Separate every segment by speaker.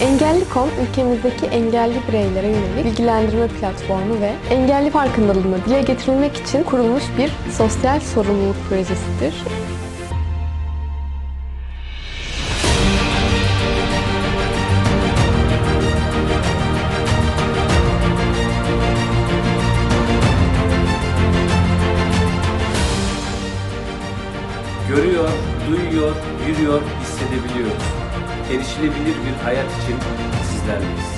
Speaker 1: Engelli.com ülkemizdeki engelli bireylere yönelik bilgilendirme platformu ve engelli farkındalığını dile getirilmek için kurulmuş bir sosyal sorumluluk projesidir.
Speaker 2: Görüyor, duyuyor, yürüyor, hissedebiliyoruz. Erişilebilir bir hayat için sizlerleyiz.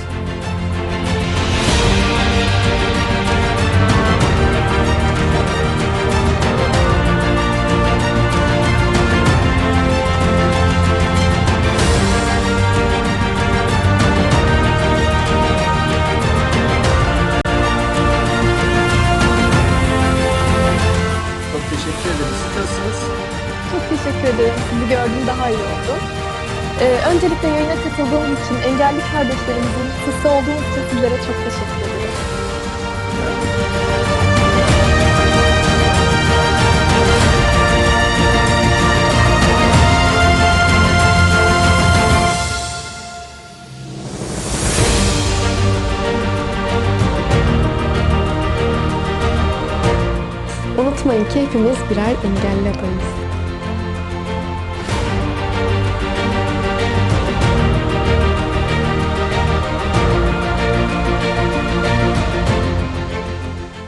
Speaker 2: Çok teşekkür ederim. Siz nasılsınız?
Speaker 1: Teşekkür ederim. Sizi gördüğüm daha iyi oldu. Ee, öncelikle yayına katıldığım için, engelli kardeşlerimizin sesi olduğunuz için sizlere çok teşekkür ederim. Unutmayın ki hepimiz birer engelli adayız.